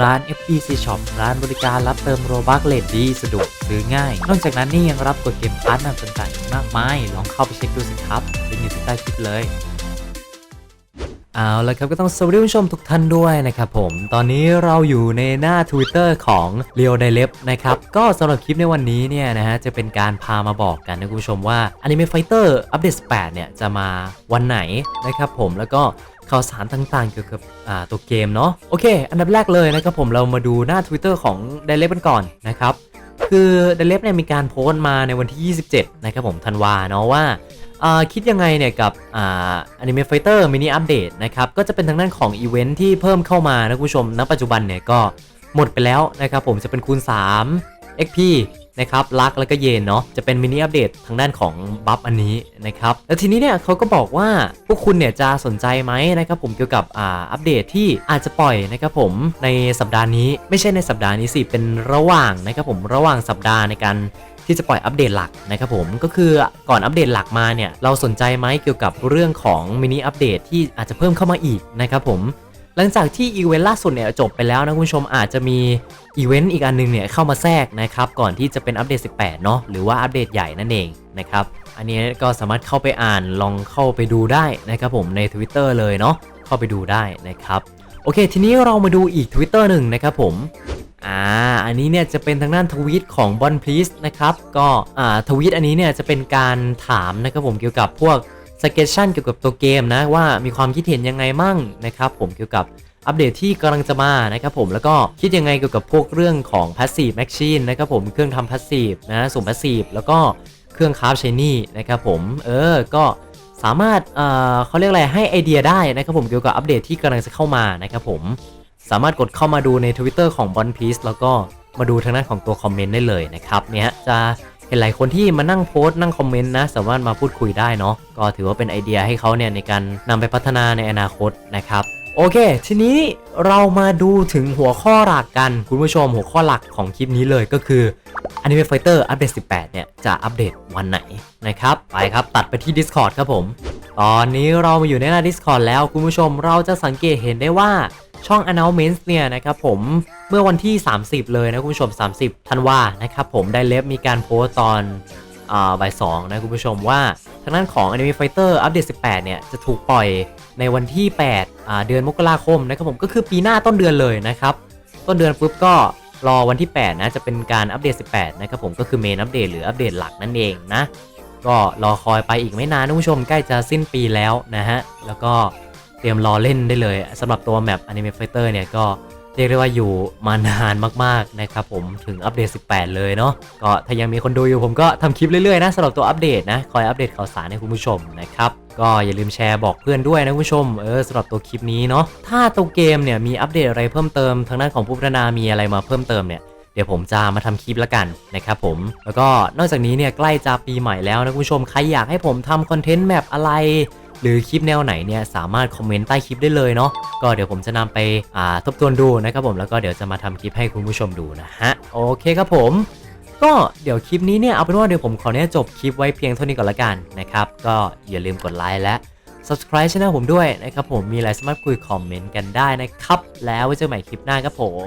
ร้าน FPC Shop ร้านบริการรับเติมโรบักเลดดีสะดวกซื้อง่าย นอกจากนั้นนี่ยังรับกดเกมพาร์ทนำต่างๆอีกมากมาย ลองเข้าไปเช็คดูสิครับลิงก์อยู่ที่ใต้คลิปเลยเอาละครับก็ต้องสวัสดีผู้ชมทุกท่านด้วยนะครับผม ตอนนี้เราอยู่ในหน้า Twitter ของ l e o d i l e p นะครับก็สำหรับคลิปในวันนี้เนี่ยนะฮะจะเป็นการพามาบอกกันนะคุณผู้ชมว่า Anime Fighter อัปเดต8เนี่ยจะมาวันไหนนะครับผมแล้วก็ ข่าวสารต่างๆ เกี่ยวกับตัวเกมเนาะโอเค อันดับแรกเลยนะครับผมเรามาดูหน้า Twitter ของ d i l e p กันก่อนนะครับคือ d i l e p เนี่ยมีการโพสต์มาในวันที่ 27 นะครับผมธันวาเนาะว่าคิดยังไงเนี่ยกับอ่า Anime Fighter Mini Update นะครับ ก็จะเป็นทางด้านของอีเวนท์ที่เพิ่มเข้ามานะคุณผู้ชมณปัจจุบันเนี่ยก็หมดไปแล้วนะครับผมจะเป็นคูณ 3 XP นะครับลักแล้วก็เยนเนาะจะเป็นมินิอัปเดตทางด้านของบัฟอันนี้นะครับแล้วทีนี้เนี่ยเขาก็บอกว่าพวกคุณเนี่ยจะสนใจไหมนะครับผมเกี่ยวกับอ่าอัปเดตที่อาจจะปล่อยนะครับผมในสัปดาห์นี้ไม่ใช่ในสัปดาห์นี้สิเป็นระหว่างนะครับผมระหว่างสัปดาห์ในการที่จะปล่อยอัปเดตหลักนะครับผมก็คือก่อนอัปเดตหลักมาเนี่ยเราสนใจไหมเกี่ยวกับเรื่องของมินิอัปเดตที่อาจจะเพิ่มเข้ามาอีกนะครับผม หลังจากที่อีเวนต์ล่าสุดเนี่ยจบไปแล้วนะคุณผู้ชมอาจจะมีอีเวนต์อีกอันหนึงเนี่ยเข้ามาแทรกนะครับก่อนที่จะเป็นอัปเดต 18 เนาะหรือว่าอัปเดตใหญ่นั่นเองนะครับอันนี้ก็สามารถเข้าไปอ่านลองเข้าไปดูได้นะครับผมใน Twitter เลยเนาะเข้าไปดูได้นะครับโอเค ทีนี้เรามาดูอีก Twitter หนึ่งนะครับผมอ่าอันนี้เนี่ยจะเป็นทางด้านทวีตของบอลพลีสนะครับก็อ่าทวีตอันนี้เนี่ยจะเป็นการถามนะครับผมเกี่ยวกับพวก สเกจชั่นเกี่ยวกับตัวเกมนะว่ามีความคิดเห็นยังไงมั่งนะครับผมเกี่ยวกับอัปเดตที่กำลังจะมานะครับผมแล้วก็คิดยังไงเกี่ยวกับพวกเรื่องของ Passive Machine นะครับผมเครื่องทำ Passive นะสุ่ม Passive แล้วก็เครื่องคราฟชนี่นะครับผมเออก็สามารถเอ่อเขาเรียกอะไรให้ไอเดียได้นะครับผมเกี่ยวกับอัปเดตที่กำลังจะเข้ามานะครับผมสามารถกดเข้ามาดูใน Twitter ของ b o n p i e c e แล้วก็มาดูทางด้านของตัวคอมเมนต์ได้เลยนะครับเนี่ยจะ เห็นหลายคนที่มานั่งโพสต์นั่งคอมเมนต์นะ สามารถมาพูดคุยได้เนาะก็ถือว่าเป็นไอเดียให้เขาเนี่ยในการนำไปพัฒนาในอนาคตนะครับโอเค ทีนี้เรามาดูถึงหัวข้อหลักกัน คุณผู้ชมหัวข้อหลักของคลิปนี้เลยก็คือ Anime Fighter อัปเดต 18 เนี่ย จะอัปเดตวันไหนนะครับ ไปครับ ตัดไปที่ Discord ครับผม ตอนนี้เรามาอยู่ในหน้า Discord แล้วคุณผู้ชมเราจะสังเกตเห็นได้ว่า ช่อง announcements เนี่ยนะครับผมเมื่อวันที่ 30 เลยนะคุณผู้ชม 30ธันวานะครับผมได้เล็บมีการโพสต์ตอนอ่าบ่ายสองนะคุณผู้ชมว่าทางด้านของ Anime Fighter อัปเดต18 เนี่ย จะถูกปล่อยในวันที่8อ่าเดือนมกราคมนะครับผมก็คือปีหน้าต้นเดือนเลยนะครับ ต้นเดือนปุ๊บก็รอวันที่ 8 นะ จะเป็นการอัปเดต 18 นะครับผมก็คือเมนอัปเดตหรืออัปเดตหลักนั่นเองนะ ก็รอคอยไปอีกไม่นานนะคุณผู้ชมใกล้จะสิ้นปีแล้วนะฮะแล้วก็ เตรียมรอเล่นได้เลยสำหรับตัวแมป Anime Fighter เนี่ยก็เรียกได้ว่าอยู่มานานมากๆนะครับผมถึงอัปเดต 18 เลยเนาะก็ถ้ายังมีคนดูอยู่ผมก็ทำคลิปเรื่อยๆนะสำหรับตัวอัปเดตนะคอยอัปเดตข่าวสารให้คุณผู้ชมนะครับก็อย่าลืมแชร์บอกเพื่อนด้วยนะคุณผู้ชมเออสำหรับตัวคลิปนี้เนาะถ้าตัวเกมเนี่ยมีอัปเดตอะไรเพิ่มเติมทางด้านของผู้พัฒนามีอะไรมาเพิ่มเติมเนี่ยเดี๋ยวผมจะมาทำคลิปแล้วกันนะครับผม แล้วก็นอกจากนี้เนี่ยใกล้จะปีใหม่แล้วนะคุณผู้ชมใครอยากให้ผมทำคอนเทนต์แมปอะไร หรือคลิปแนวไหนเนี่ยสามารถคอมเมนต์ใต้คลิปได้เลยเนาะก็เดี๋ยวผมจะนำไปอ่าทบทวนดูนะครับผมแล้วก็เดี๋ยวจะมาทำคลิปให้คุณผู้ชมดูนะฮะโอเคครับผมก็เดี๋ยวคลิปนี้เนี่ยเอาเป็นว่าเดี๋ยวผมขอเนี่ยจบคลิปไว้เพียงเท่านี้ก่อนละกันนะครับก็อย่าลืมกดไลค์และ subscribe ช่องผมด้วยนะครับผมมีอะไรสามารถคุยคอมเมนต์กันได้นะครับ แล้วไว้เจอกันใหม่คลิปหน้าครับผม